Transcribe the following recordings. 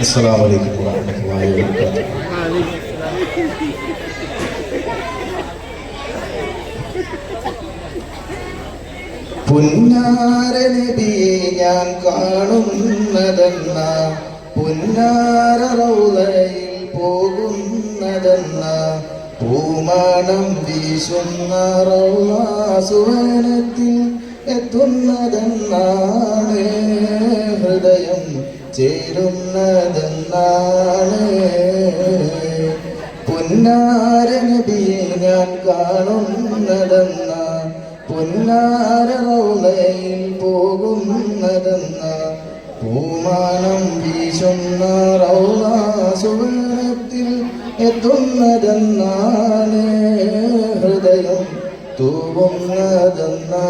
السلام عليكم ورحمة الله وبركاته പുന്നാര നബിയെ ഞാൻ കാണുന്നതെന്ന പുന്നാര റൗലയിൽ പോകുന്നതെന്ന പൂമണം വീശുന്ന റൗലാസുവനത്തിൽ എത്തുന്നതെന്നാണ് ഹൃദയം ചേരുന്നതെന്നാണ്. പുന്നാരനബിയെ ഞാൻ കാണുന്നതെന്ന പുന്നാര റൗലയിൽ പോകുന്നതെന്ന. പൂമാനം വീശുന്ന റൗലാസുവനത്തിൽ എത്തുന്നതെന്നാണ് ഹൃദയം. തൂവുന്നതെന്നാണ്.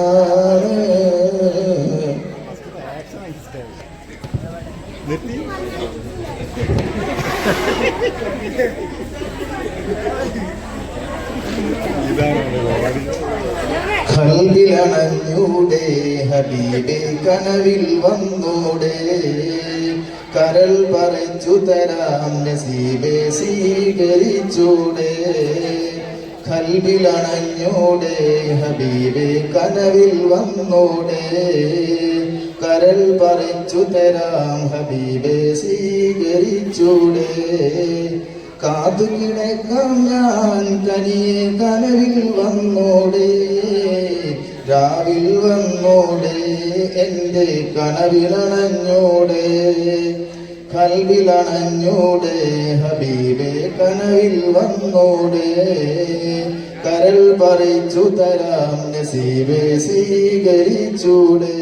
കൽവിലണഞ്ഞൂടെ ഹബീബെ കനവിൽ വന്നൂടെ. കരൾ പറിച്ചു തരാം നസീബെ സ്വീകരിച്ചൂടെ. കൽവിലണഞ്ഞൂടെ ഹബീബെ കനവിൽ വന്നൂടെ. കരൾ പറിച്ചു തരാം ഹബീബെ സ്വീകരിച്ചൂടെ. കാതു കിടക്കാം ഞാൻ കനിയെ കനവിൽ വന്നോടെ. രാവിൽ വന്നോടെ എന്റെ കനവിലണഞ്ഞോടെ. കൽവിലണഞ്ഞോടെ ഹബീബെ കനവിൽ വന്നോടെ. കരൾ പറിച്ചു തരാം നസീബെ സ്വീകരിച്ചൂടെ.